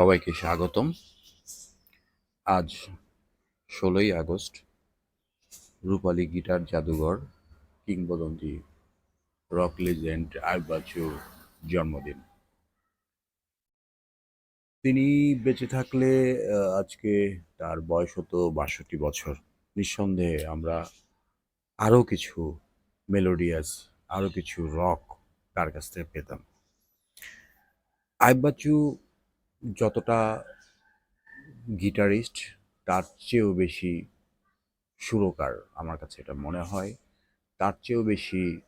সবাইকে স্বাগতম। আজ ষোলোই আগস্ট, রূপালী গিটার জাদুঘর, কিংবদন্তি, রক লিজেন্ড আইবাচুর জন্মদিন। তিনি বেঁচে থাকলে আজকে তার বয়স হতো বাষট্টি বছর। নিঃসন্দেহে আমরা আরও কিছু মেলোডিয়াস আরও কিছু রক তার কাছ থেকে পেতাম। আইবাচু যতটা গিটারিস্ট, তার চেয়েও বেশি সুরকার আমার কাছে এটা মনে হয়। তার চেয়েও বেশি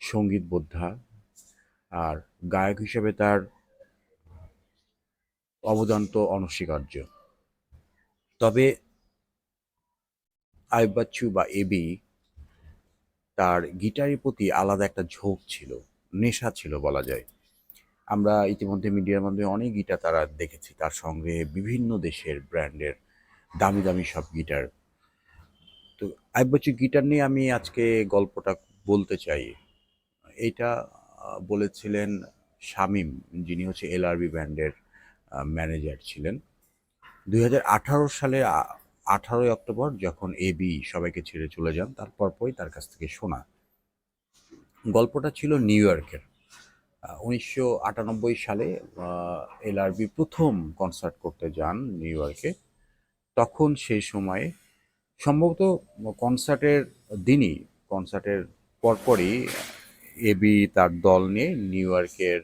সংগীত বোদ্ধা। আর গায়ক হিসেবে তার অবদান তো অনস্বীকার্য। তবে আইবাচ্চু বা এবি তার গিটারের প্রতি আলাদা একটা ঝোঁক ছিল, নেশা ছিল বলা যায়। আমরা ইতিমধ্যে মিডিয়ার মাধ্যমে অনেক গিটার তারা দেখেছি। তার সঙ্গে বিভিন্ন দেশের ব্র্যান্ডের দামি দামি সব গিটার। তো আইবাচু গিটার নিয়ে আমি আজকে গল্পটা বলতে চাই। এটা বলেছিলেন শামিম, যিনি হচ্ছে এল এলআরবি ব্যান্ডের ম্যানেজার ছিলেন। দু হাজার আঠারো সালে আঠারোই অক্টোবর যখন এবি সবাইকে ছেড়ে চলে যান, তারপর পরই তার কাছ থেকে শোনা গল্পটা ছিল নিউ ইয়র্কের। উনিশশো আটানব্বই সালে এলআরবি প্রথম কনসার্ট করতে যান নিউ ইয়র্কে। তখন সেই সময়ে সম্ভবত কনসার্টের দিনই কনসার্টের পরপরই এবি তার দল নিয়ে নিউ ইয়র্কের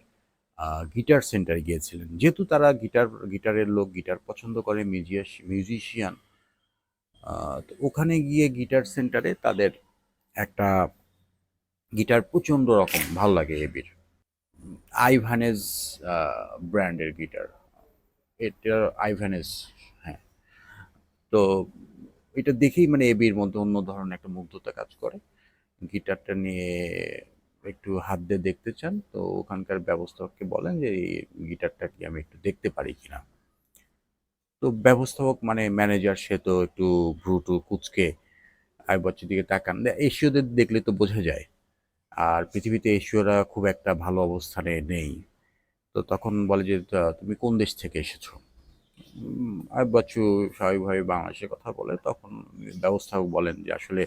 গিটার সেন্টারে গিয়েছিলেন। যেহেতু তারা গিটার গিটারের লোক গিটার পছন্দ করে মিউজিয়াস মিউজিশিয়ান তো ওখানে গিয়ে গিটার সেন্টারে তাদের একটা গিটার প্রচণ্ড রকম, ভালো লাগে এবির আইভানেজ ব্র্যান্ডের গিটার এটা আইভানেজ হ্যাঁ। তো এটা দেখেই মানে এবির মধ্যে অন্য ধরনের একটা মুগ্ধতা কাজ করে। গিটারটা নিয়ে একটু হাত দিয়ে দেখতে চান, তো ওখানকার ব্যবস্থাপককে বলেন যে এই গিটারটা কি আমি একটু দেখতে পারি কিনা তো ব্যবস্থাপক মানে ম্যানেজার, সে তো একটু ভ্রুটু কুচকে আই বাচ্চার দিকে তাকান। এশীয়দের দেখলে তো বোঝা যায় আর পৃথিবীতে এশীয়রা খুব একটা ভালো অবস্থানে নেই। তো তখন বলে যে তুমি কোন দেশ থেকে এসেছ? আই বাচ্চু স্বাভাবিকভাবে বাংলাদেশে কথা বলে। তখন ব্যবস্থাপক বলেন যে, আসলে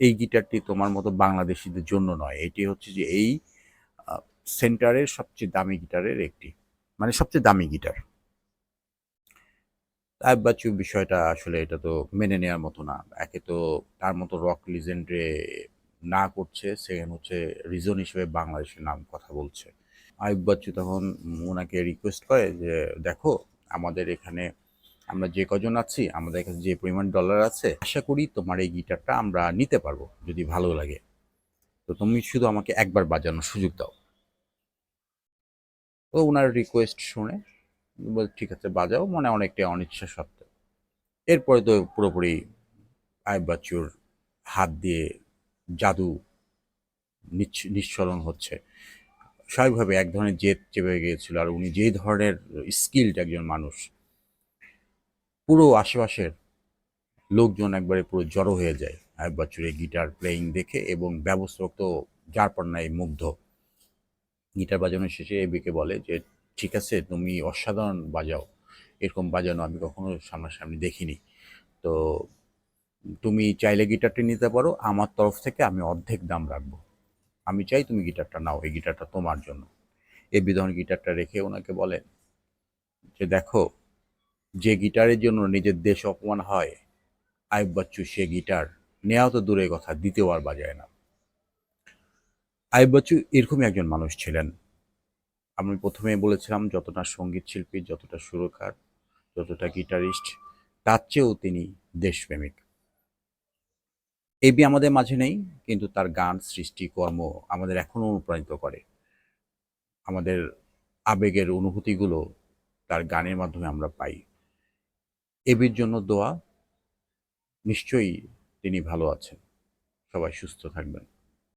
এই গিটারটি তোমার মতো বাংলাদেশিদের জন্য নয়। এটি হচ্ছে যে, এই সেন্টারের সবচেয়ে দামি গিটারের একটি মানে সবচেয়ে দামি গিটার। আইব বাচ্চু বিষয়টা আসলে এটা তো মেনে নেওয়ার মতো না। একে তো তার মতো রক লিজেন্ডে না করছে সেকেন্ড হচ্ছে রিজন হিসেবে বাংলাদেশের নাম কথা বলছে। আইব বাচ্চু তখন ওনাকে রিকোয়েস্ট করে যে, দেখো, আমাদের এখানে আমরা যে কজন আছি, আমাদের কাছে যে পরিমাণ ডলার আছে, আশা করি তোমার এই গিটারটা আমরা নিতে পারব, যদি ভালো লাগে। তো তুমি শুধু আমাকে একবার বাজানোর সুযোগ দাও। তো ওনার রিকোয়েস্ট শুনে বল, ঠিক আছে, বাজাও। মানে অনেকটা অনিচ্ছা সত্ত্বেও। এরপরে তো পুরোপুরি আইব বাচ্চুর হাত দিয়ে জাদু নিঃসরণ হচ্ছে। স্বাভাবিকভাবে এক ধরনের জেদ চেপে গিয়েছিল আর উনি যেই ধরনের স্কিল্ড একজন মানুষ, পুরো আশেপাশের লোকজন একবারে পুরো জড়ো হয়ে যায়। বাচ্চুর এই গিটার প্লেয়িং দেখে এবং ব্যবস্থাপক তো যার পর নাই মুগ্ধ। গিটার বাজানোর শেষে এবিকে বলে যে, ঠিক আছে, তুমি অসাধারণ বাজাও। এরকম বাজানো আমি কখনো সামনাসামনি দেখিনি। তো তুমি চাইলে গিটারটি নিতে পারো, আমার তরফ থেকে আমি অর্ধেক দাম রাখব। আমি চাই তুমি গিটারটা নাও, এই গিটারটা তোমার জন্য। এই বিধন গিটারটা রেখে ওনাকে বলেন যে, দেখো, যে গিটারের জন্য নিজের দেশ অপমান হয় আইব বাচ্চু সে গিটার নেওয়া তো দূরের কথা, দ্বিতীয় আর বাজায় না। আইব বাচ্চু এরকমই একজন মানুষ ছিলেন। আমি প্রথমে বলেছিলাম, যতটা সংগীত শিল্পী, যতটা সুরকার, যতটা গিটারিস্ট তার চেয়েও তিনি দেশপ্রেমিক। এবি আমাদের মাঝে নেই, কিন্তু তার গান, সৃষ্টি, কর্ম আমাদের এখনও অনুপ্রাণিত করে। আমাদের আবেগের অনুভূতিগুলো তার গানের মাধ্যমে আমরা পাই। এবির জন্য দোয়া। নিশ্চয়ই তিনি ভালো আছেন। সবাই সুস্থ থাকবেন।